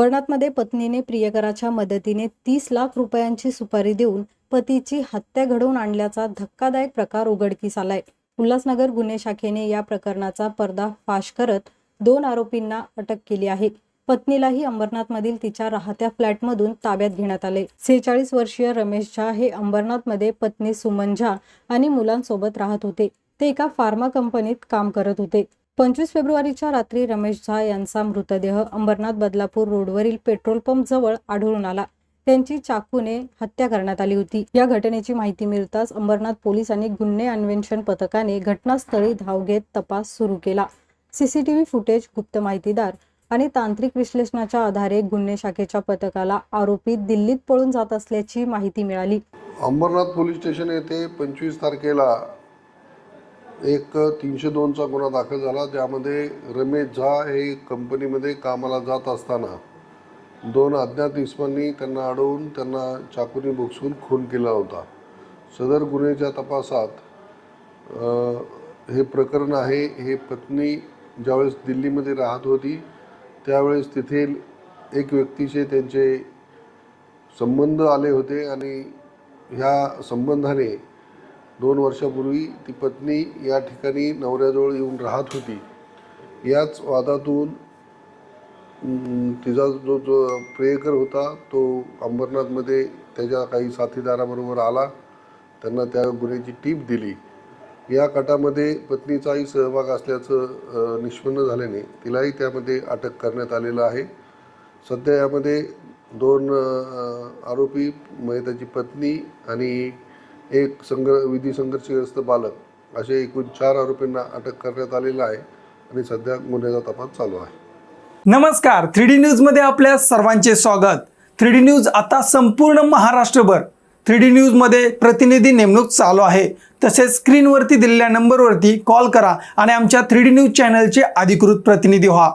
अंबरनाथमध्ये पत्नीने प्रियकराच्या मदतीने तीस लाख रुपयांची सुपारी देऊन पतीची हत्या घडवून आणल्याचा धक्कादायक प्रकार उघडकीस आलाय. उल्हासनगर गुन्हे शाखेने या प्रकरणाचा पर्दाफाश करत दोन आरोपींना अटक केली आहे. पत्नीलाही अंबरनाथमधील तिच्या राहत्या फ्लॅटमधून ताब्यात घेण्यात आले. सेहेचाळीस वर्षीय रमेश झा हे अंबरनाथमध्ये पत्नी सुमन झा आणि मुलांसोबत राहत होते. ते एका फार्मा कंपनीत काम करत होते. पंचवीस फेब्रुवारीच्या रात्री रमेश झा यांचा मृतदेह अंबरनाथ बदलापूर रोडवरील पेट्रोल पंप जवळ आढळून आला. त्यांची चाकूने हत्या करण्यात आली होती. या घटनेची माहिती मिळताच अंबरनाथ पोलीस आणि गुन्हे अन्वेषण पथकाने घटनास्थळी धाव घेत तपास सुरू केला. सीसीटीव्ही फुटेज गुप्त माहितीदार आणि तांत्रिक विश्लेषणाच्या आधारे गुन्हे शाखेच्या पथकाला आरोपी दिल्लीत पळून जात असल्याची माहिती मिळाली. अंबरनाथ पोलीस स्टेशन येथे पंचवीस तारखेला एक तीनशे दोनचा गुन्हा दाखल झाला. ज्यामध्ये रमेश झा हे कंपनीमध्ये कामाला जात असताना दोन अज्ञात इसमांनी त्यांना अडवून त्यांना चाकूने बुकसून खून केला होता. सदर गुन्ह्याच्या तपासात हे प्रकरण आहे. हे पत्नी ज्यावेळेस दिल्लीमध्ये राहत होती त्यावेळेस तिथे एक व्यक्तीचे त्यांचे संबंध आले होते आणि ह्या संबंधाने दोन वर्षापूर्वी ती पत्नी या ठिकाणी नवऱ्याजवळ येऊन राहत होती. याच वादातून तिचा जो जो प्रेयकर होता तो अंबरनाथमध्ये त्याच्या काही साथीदाराबरोबर आला. त्यांना त्या गुन्ह्याची टीप दिली. या कटामध्ये पत्नीचाही सहभाग असल्याचं निष्पन्न झाल्याने तिलाही त्यामध्ये अटक करण्यात आलेलं आहे. सध्या यामध्ये दोन आरोपी म्हणजे त्याची पत्नी आणि एक संघ विधी संघर्षग्रस्त बालक असे एकूण चार आरोपींना अटक करण्यात आलेलं आहे आणि सध्या गुन्ह्याचा तपास चालू आहे. नमस्कार. थ्री डी न्यूजमध्ये आपल्या सर्वांचे स्वागत. थ्री डी न्यूज आता संपूर्ण महाराष्ट्रभर. थ्री डी न्यूजमध्ये प्रतिनिधी नेमणूक चालू आहे. तसेच स्क्रीनवरती दिलेल्या नंबरवरती कॉल करा आणि आमच्या थ्री डी न्यूज चॅनलचे अधिकृत प्रतिनिधी व्हा.